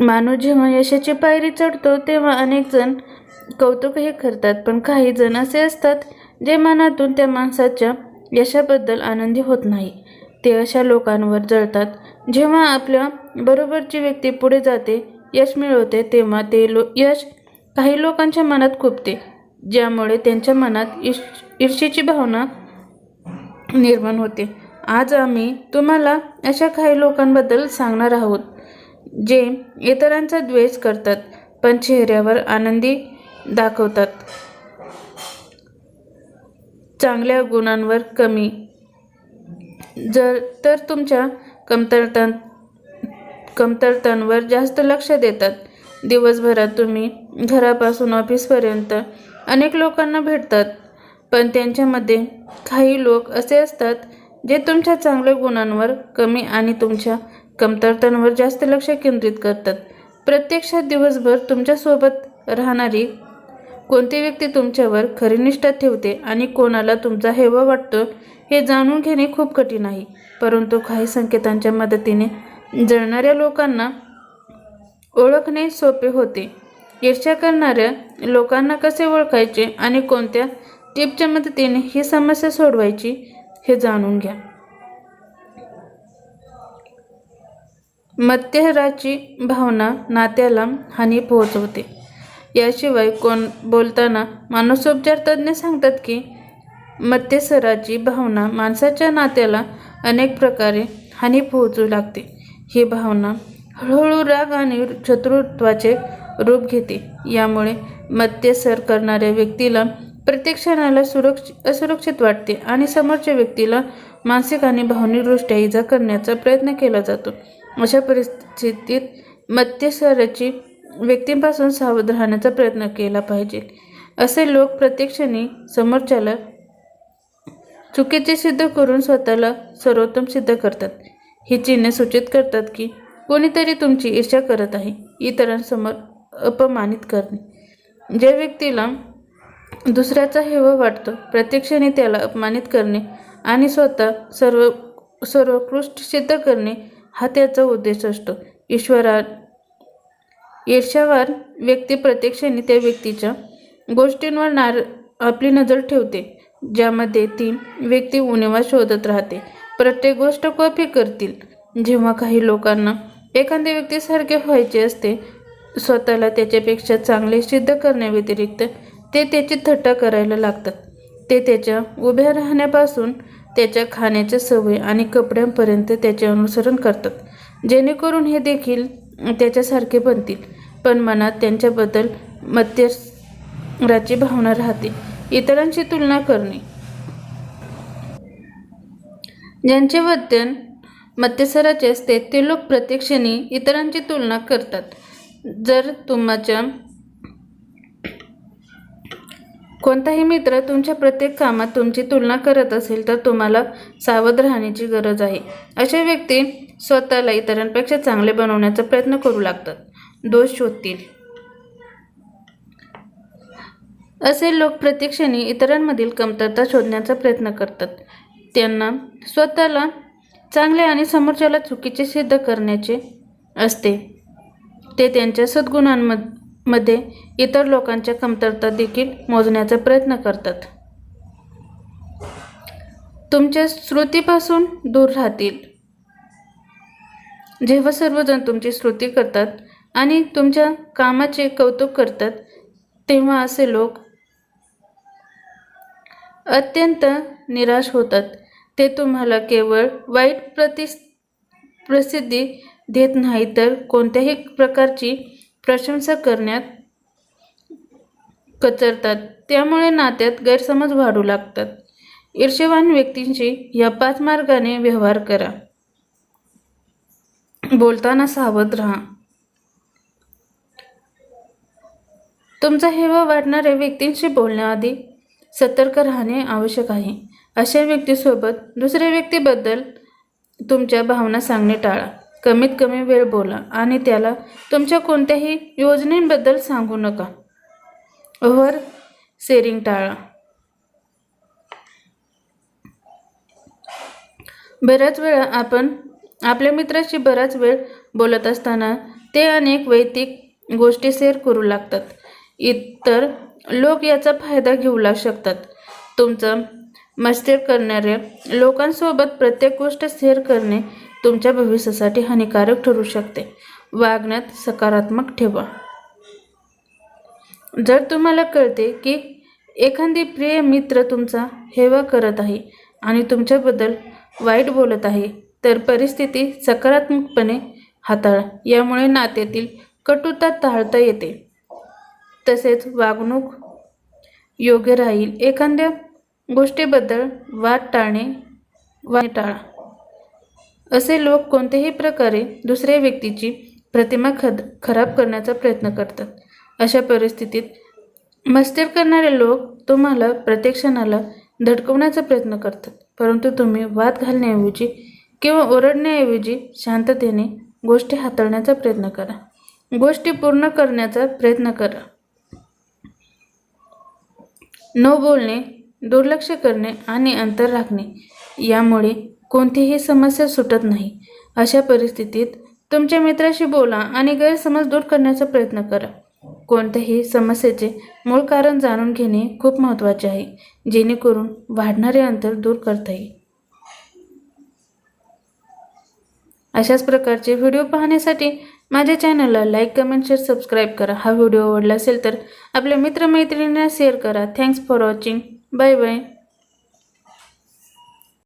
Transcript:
माणूस जेव्हा यशाची पायरी चढतो तेव्हा अनेक जण कौतुकही करतात. पण काही जण असे असतात जे मनातून त्या माणसाच्या यशाबद्दल आनंदी होत नाही. ते अशा लोकांवर जळतात. जेव्हा आपल्या बरोबरची व्यक्ती पुढे जाते यश मिळवते तेव्हा ते लो यश काही लोकांच्या मनात खुपते ज्यामुळे त्यांच्या मनात ईश ईर्षेची भावना निर्माण होते. आज आम्ही तुम्हाला अशा काही लोकांबद्दल सांगणार आहोत. जे इतरांचा द्वेष करतात पण चेहऱ्यावर आनंदी दाखवतात. चांगल्या गुणांवर कमी. जर तर तुमच्या कमतरता कमतरतांवर जास्त लक्ष देतात. दिवसभरात तुम्ही घरापासून ऑफिसपर्यंत अनेक लोकांना भेटतात पण त्यांच्यामध्ये काही लोक असे असतात जे तुमच्या चांगल्या गुणांवर कमी आणि तुमच्या कमतरतांवर जास्त लक्ष केंद्रित करतात. प्रत्यक्षात दिवसभर तुमच्यासोबत राहणारी कोणती व्यक्ती तुमच्यावर खरी निष्ठा ठेवते आणि कोणाला तुमचा हेवा वाटतो हे जाणून घेणे खूप कठीण आहे. परंतु काही संकेतांच्या मदतीने जळणाऱ्या लोकांना ओळखणे सोपे होते. ईर्ष्या करणाऱ्या लोकांना कसे ओळखायचे आणि कोणत्या टिपच्या मदतीने ही समस्या सोडवायची हे जाणून घ्या. मत्यहराची भावना नात्याला हानी पोहोचवते. याशिवाय कोण बोलताना मानसोपचार तज्ज्ञ सांगतात की मत्यसराची भावना माणसाच्या नात्याला अनेक प्रकारे हानी पोहोचू लागते. ही भावना हळूहळू राग आणि शत्रुत्वाचे रूप घेते. यामुळे मत्यसर करणाऱ्या व्यक्तीला प्रत्येक क्षणाला सुरक्ष असुरक्षित वाटते आणि समोरच्या व्यक्तीला मानसिक आणि भावनिकदृष्ट्या इजा करण्याचा प्रयत्न केला जातो. अशा परिस्थितीत मत्यसराची व्यक्तींपासून सावध राहण्याचा प्रयत्न केला पाहिजे. असे लोक प्रत्यक्षाने समोरच्याला चुकीचे सिद्ध करून स्वतःला सर्वोत्तम सिद्ध करतात. ही चिन्हे सूचित करतात की कोणीतरी तुमची ईर्ष्या करत आहे इतरांसमोर अपमानित करणे. ज्या व्यक्तीला दुसऱ्याचा हेवा वाटतो प्रत्यक्षाने त्याला अपमानित करणे आणि स्वतः सर्व सर्वोत्कृष्ट सिद्ध करणे हा त्याचा उद्देश असतो. ईश्वरा ईर्ष्यावर व्यक्ती प्रत्यक्षाने त्या व्यक्तीच्या गोष्टींवर नार आपली नजर ठेवते ज्यामध्ये ती व्यक्ती उणीवा शोधत राहते. प्रत्येक गोष्ट कॉपी करतील. जेव्हा काही लोकांना एखाद्या व्यक्तीसारखे व्हायचे असते स्वतःला त्याच्यापेक्षा चांगले सिद्ध करण्याव्यतिरिक्त ते त्याची थट्टा करायला लागतात. ते त्याच्या उभ्या राहण्यापासून त्याच्या खाण्याच्या सवय आणि कपड्यांपर्यंत त्याचे अनुसरण करतात. जेणेकरून हे देखील त्याच्यासारखे बनतील. पण मनात त्यांच्याबद्दल मत्यराची भावना राहते. इतरांची तुलना करणे. ज्यांचे वतन मत्यसराचे असते ते लोक प्रत्यक्षाने इतरांची तुलना करतात. जर तुमच्या कोणताही मित्र तुमच्या प्रत्येक कामात तुमची तुलना करत असेल तर तुम्हाला सावध राहण्याची गरज आहे. अशा व्यक्ती स्वतःला इतरांपेक्षा चांगले बनवण्याचा प्रयत्न करू लागतात. दोष शोधतील. असे लोक प्रत्यक्षाने इतरांमधील कमतरता शोधण्याचा प्रयत्न करतात. त्यांना स्वतःला चांगले आणि समोरच्याला चुकीचे सिद्ध करण्याचे असते. ते त्यांच्या सद्गुणांमध्ये मध्ये इतर लोकांच्या कमतरता देखील मोजण्याचा प्रयत्न करतात. तुमच्या श्रुतीपासून दूर राहतील. जेव्हा सर्वजण तुमची स्तुती करतात आणि तुमच्या कामाचे कौतुक करतात तेव्हा असे लोक अत्यंत निराश होतात. ते तुम्हाला केवळ वाईट प्रति प्रसिद्धी देत नाही तर कोणत्याही प्रकारची प्रशंसा करण्यात कचरतात त्यामुळे नात्यात गैरसमज वाढू लागतात. ईर्ष्यवान व्यक्तींशी या पाच मार्गाने व्यवहार करा. बोलताना सावध राहा. तुमचा हेवा वाढणाऱ्या व्यक्तींशी बोलण्याआधी सतर्क राहणे आवश्यक आहे. अशा व्यक्तीसोबत दुसऱ्या व्यक्तीबद्दल तुमच्या भावना सांगणे टाळा. कमीत कमी वेळ बोला आणि त्याला तुमच्या कोणत्याही योजनेबद्दल सांगू नका. ओव्हर सेरिंग टाळा बऱ्याच वेळा आपण आपल्या मित्राशी बराच वेळ बोलत असताना ते अनेक वैयक्तिक गोष्टी शेअर करू लागतात. इतर लोक याचा फायदा घेऊ लाग शकतात. तुमचं मस्ती करणाऱ्या लोकांसोबत प्रत्येक गोष्ट शेअर करणे तुमच्या भविष्यासाठी हानिकारक ठरू शकते. वागण्यात सकारात्मक ठेवा. जर तुम्हाला कळते की एखादी प्रिय मित्र तुमचा हेवा करत आहे आणि तुमच्याबद्दल वाईट बोलत आहे तर परिस्थिती सकारात्मकपणे हाताळा. यामुळे नात्यातील कटुता टाळता येते. तसेच वागणूक योग्य राहील. एखाद्या गोष्टीबद्दल वाद टाळणे वाद टाळा. असे लोक कोणत्याही प्रकारे दुसऱ्या व्यक्तीची प्रतिमा खद खराब करण्याचा प्रयत्न करतात. अशा परिस्थितीत मस्तिर करणारे लोक तुम्हाला प्रत्येक क्षणाला धडकवण्याचा प्रयत्न करतात परंतु तुम्ही वाद घालण्याऐवजी किंवा ओरडण्याऐवजी शांततेने गोष्टी हाताळण्याचा प्रयत्न करा. गोष्टी पूर्ण करण्याचा प्रयत्न करा. न बोलणे दुर्लक्ष करणे आणि अंतर राखणे यामुळे कोणतीही समस्या सुटत नाही. अशा परिस्थितीत तुमच्या मित्राशी बोला आणि गैरसमज दूर करण्याचा प्रयत्न करा. कोणत्याही समस्येचे मूळ कारण जाणून घेणे खूप महत्त्वाचे आहे जेणेकरून वाढणारे अंतर दूर करता येईल. अशाच प्रकारचे व्हिडिओ पाहण्यासाठी माझ्या चॅनलला लाईक कमेंट शेअर सबस्क्राईब करा. हा व्हिडिओ आवडला असेल तर आपल्या मित्रमैत्रिणींना शेअर करा. Thanks for watching. Bye bye.